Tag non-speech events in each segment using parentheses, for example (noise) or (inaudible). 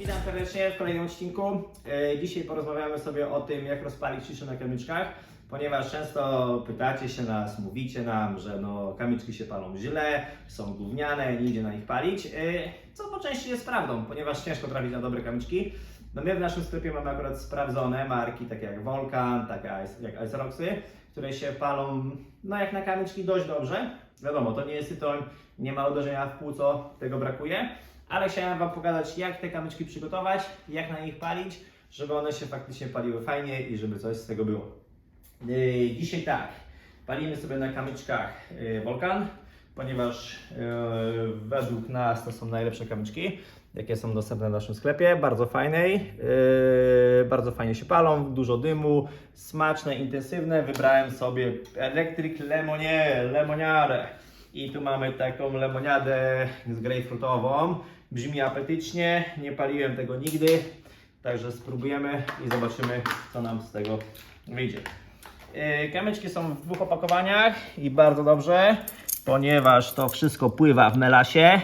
Witam serdecznie w kolejnym odcinku. E, Dzisiaj porozmawiamy sobie o tym, jak rozpalić ciszę na kamyczkach, ponieważ często pytacie się nas, mówicie nam, że no, kamyczki się palą źle, są gówniane, nie idzie na nich palić, e, co po części jest prawdą, ponieważ ciężko trafić na dobre kamyczki. No my w naszym sklepie mamy akurat sprawdzone marki, takie jak Volcan, takie jak Ice Roxy, które się palą no jak na kamyczki dość dobrze. Wiadomo, to nie jest tytoń, nie ma uderzenia w płuco, tego brakuje. Ale chciałem Wam pokazać, jak te kamyczki przygotować, jak na nich palić, żeby one się faktycznie paliły fajnie i żeby coś z tego było. Yy, Dzisiaj tak, palimy sobie na kamyczkach yy, Volcan, ponieważ yy, według nas to są najlepsze kamyczki, jakie są dostępne w naszym sklepie. Bardzo fajnej, bardzo fajnie się palą, dużo dymu, smaczne, intensywne. Wybrałem sobie Electric Lemonie, Lemoniare. I tu mamy taką lemoniadę z grejpfrutową. Brzmi apetycznie, nie paliłem tego nigdy, także spróbujemy i zobaczymy, co nam z tego wyjdzie. Yy, Kamyczki są w dwóch opakowaniach i bardzo dobrze, ponieważ to wszystko pływa w melasie,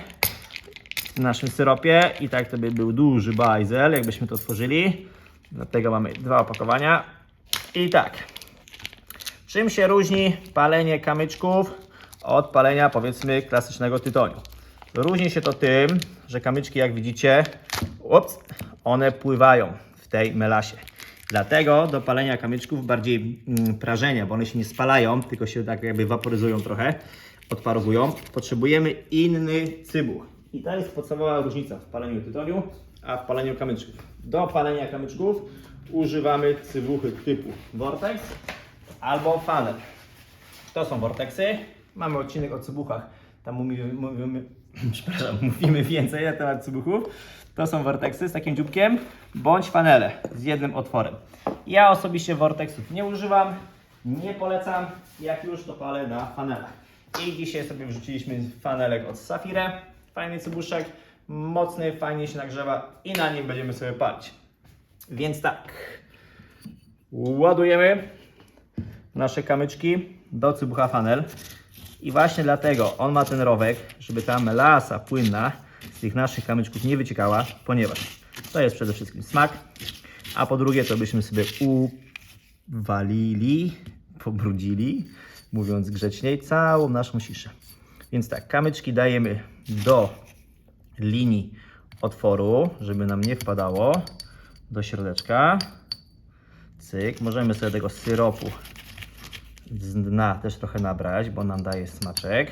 w naszym syropie i tak to by był duży bajzel, jakbyśmy to otworzyli. Dlatego mamy dwa opakowania. I tak, czym się różni palenie kamyczków od palenia powiedzmy klasycznego tytoniu? Różni się to tym, że kamyczki jak widzicie, ups, one pływają w tej melasie. Dlatego do palenia kamyczków bardziej mm, prażenia, bo one się nie spalają, tylko się tak jakby waporyzują trochę, odparowują. Potrzebujemy inny cybuch. I to jest podstawowa różnica w paleniu tytoniu, a w paleniu kamyczków. Do palenia kamyczków używamy cybuchy typu Vortex albo Funnel. To są Vortexy. Mamy odcinek o cybuchach. Tam mówimy, mówimy, (clears throat) przepraszam, (laughs) mówimy więcej na temat cybuchów. To są Vortexy z takim dzióbkiem, bądź fanele z jednym otworem. Ja osobiście Vortexów nie używam, nie polecam. Jak już to palę na fanelach. I dzisiaj sobie wrzuciliśmy fanelek od Safire. Fajny cybuszek, mocny, fajnie się nagrzewa i na nim będziemy sobie palić. Więc tak, ładujemy nasze kamyczki do cybucha fanel. I właśnie dlatego on ma ten rowek, żeby ta melasa płynna z tych naszych kamyczków nie wyciekała, ponieważ to jest przede wszystkim smak, a po drugie to byśmy sobie uwalili, pobrudzili, mówiąc grzeczniej, całą naszą siszę. Więc tak, kamyczki dajemy do linii otworu, żeby nam nie wpadało do środeczka. Cyk, możemy sobie tego syropu z dna też trochę nabrać, bo nam daje smaczek.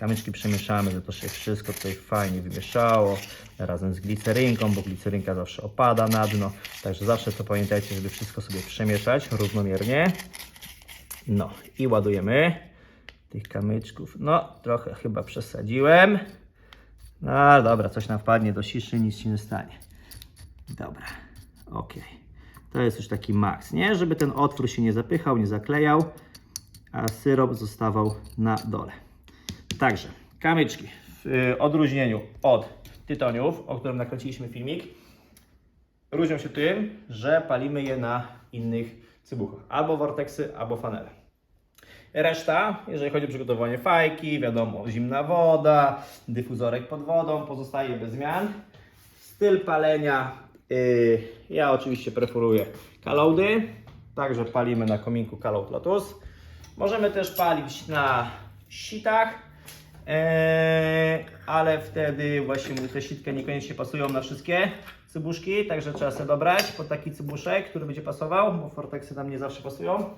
Kamyczki przemieszamy, żeby to się wszystko tutaj fajnie wymieszało razem z glicerynką, bo glicerynka zawsze opada na dno. Także zawsze to pamiętajcie, żeby wszystko sobie przemieszać równomiernie. No i ładujemy tych kamyczków. No, trochę chyba przesadziłem. No dobra, coś nam wpadnie do siszy, nic się nie stanie. Dobra, ok. To jest już taki maks, nie? Żeby ten otwór się nie zapychał, nie zaklejał, a syrop zostawał na dole. Także kamyczki w y, odróżnieniu od tytoniów, o którym nakręciliśmy filmik, różnią się tym, że palimy je na innych cybuchach. Albo vortexy, albo fanele. Reszta, jeżeli chodzi o przygotowanie fajki, wiadomo, zimna woda, dyfuzorek pod wodą, pozostaje bez zmian. Styl palenia, yy, ja oczywiście preferuję kalołdy, także palimy na kominku Kaloud Lotus. Możemy też palić na sitach, yy, ale wtedy właśnie te sitkę niekoniecznie pasują na wszystkie cybuszki, także trzeba sobie dobrać pod taki cybuszek, który będzie pasował, bo Fortexy nam nie zawsze pasują.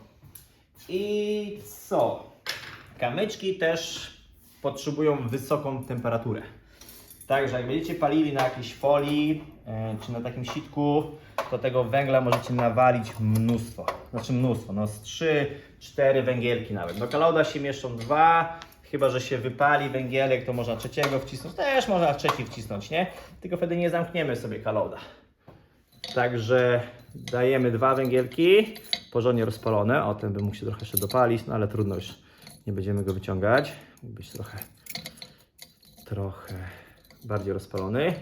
I co? Kamyczki też potrzebują wysoką temperaturę. Także jak będziecie palili na jakiejś folii e, czy na takim sitku, to tego węgla możecie nawalić mnóstwo. Znaczy mnóstwo, no z 3-4 węgielki nawet. Do kalauda się mieszczą dwa, chyba że się wypali węgielek, to można trzeciego wcisnąć. Też można trzeci wcisnąć, nie? Tylko wtedy nie zamkniemy sobie kalauda. Także dajemy dwa węgielki, porządnie rozpalone. O, ten by mógł się trochę jeszcze dopalić, no ale trudno już, nie będziemy go wyciągać. Być trochę, trochę bardziej rozpalony.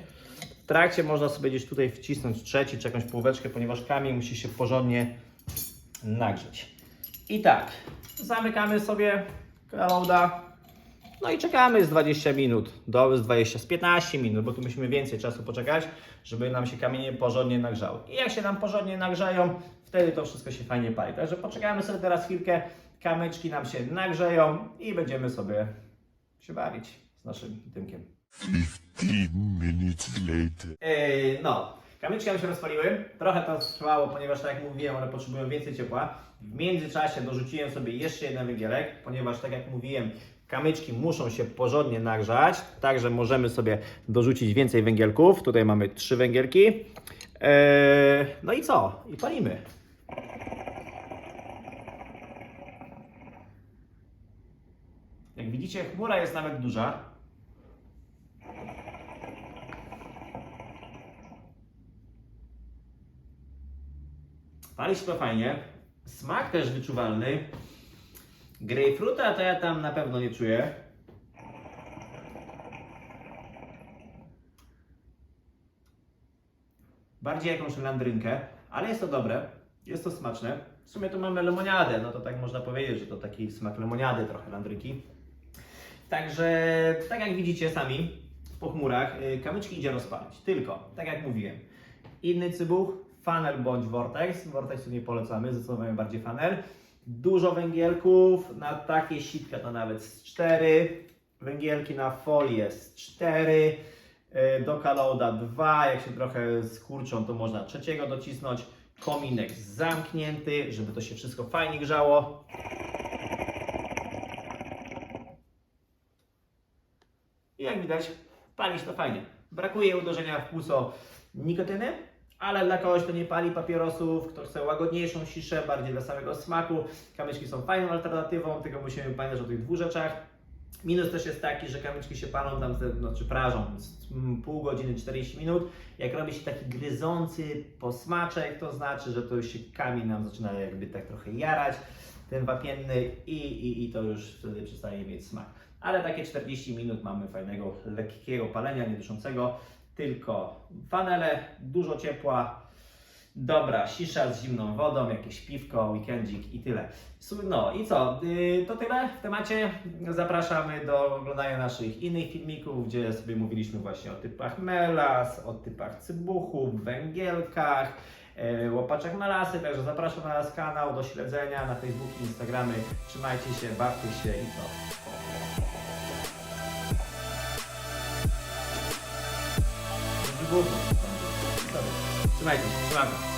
W trakcie można sobie gdzieś tutaj wcisnąć trzeci czy jakąś półeczkę, ponieważ kamień musi się porządnie nagrzeć. I tak, zamykamy sobie kalauda No i czekamy z 20 minut, do z 20, z 15 minut, bo tu musimy więcej czasu poczekać, żeby nam się kamienie porządnie nagrzały. I jak się nam porządnie nagrzeją, wtedy to wszystko się fajnie pali. Także poczekamy sobie teraz chwilkę, kamyczki nam się nagrzeją i będziemy sobie się bawić z naszym dymkiem. 15 minutes later. No, kamyczki nam się rozpaliły. Trochę to trwało, ponieważ tak jak mówiłem, one potrzebują więcej ciepła. W międzyczasie dorzuciłem sobie jeszcze jeden węgielek, ponieważ tak jak mówiłem, kamyczki muszą się porządnie nagrzać, także możemy sobie dorzucić więcej węgielków. Tutaj mamy trzy węgielki. Yy, no i co? I palimy. Jak widzicie, chmura jest nawet duża. Pali to fajnie. Smak też wyczuwalny. Grejpfruta to ja tam na pewno nie czuję. Bardziej jakąś landrynkę, ale jest to dobre. Jest to smaczne. W sumie tu mamy lemoniadę, no to tak można powiedzieć, że to taki smak lemoniady, trochę landrynki. Także, tak jak widzicie sami, po chmurach y, kamyczki idzie rozpalić. Tylko, tak jak mówiłem, inny cybuch, funnel bądź vortex. Vortexu nie polecamy, zdecydowanie bardziej funnel. Dużo węgielków, na takie sitka to nawet z 4. Węgielki na folię z 4. Do kaloda 2. Jak się trochę skurczą, to można trzeciego docisnąć. Kominek zamknięty, żeby to się wszystko fajnie grzało. I jak widać, palić to fajnie. Brakuje uderzenia w płuco nikotyny, ale dla kogoś, kto nie pali papierosów, kto chce łagodniejszą ciszę, bardziej dla samego smaku, kamyczki są fajną alternatywą, tylko musimy pamiętać o tych dwóch rzeczach. Minus też jest taki, że kamyczki się palą tam, znaczy prażą mm, pół godziny, 40 minut. Jak robi się taki gryzący posmaczek, to znaczy, że to już się kamień nam zaczyna jakby tak trochę jarać, ten wapienny i, i, i to już wtedy przestaje mieć smak. Ale takie 40 minut mamy fajnego, lekkiego palenia, nieduszącego, tylko fanele, dużo ciepła, dobra sisza z zimną wodą, jakieś piwko, weekendzik i tyle. No i co, Yy, to tyle w temacie. Zapraszamy do oglądania naszych innych filmików, gdzie sobie mówiliśmy właśnie o typach melas, o typach cybuchów, węgielkach, yy, łopaczach melasy, także zapraszam na nasz kanał do śledzenia na Facebooku, Instagramy. Trzymajcie się, bawcie się i co? Trzymajcie się, trzymajcie.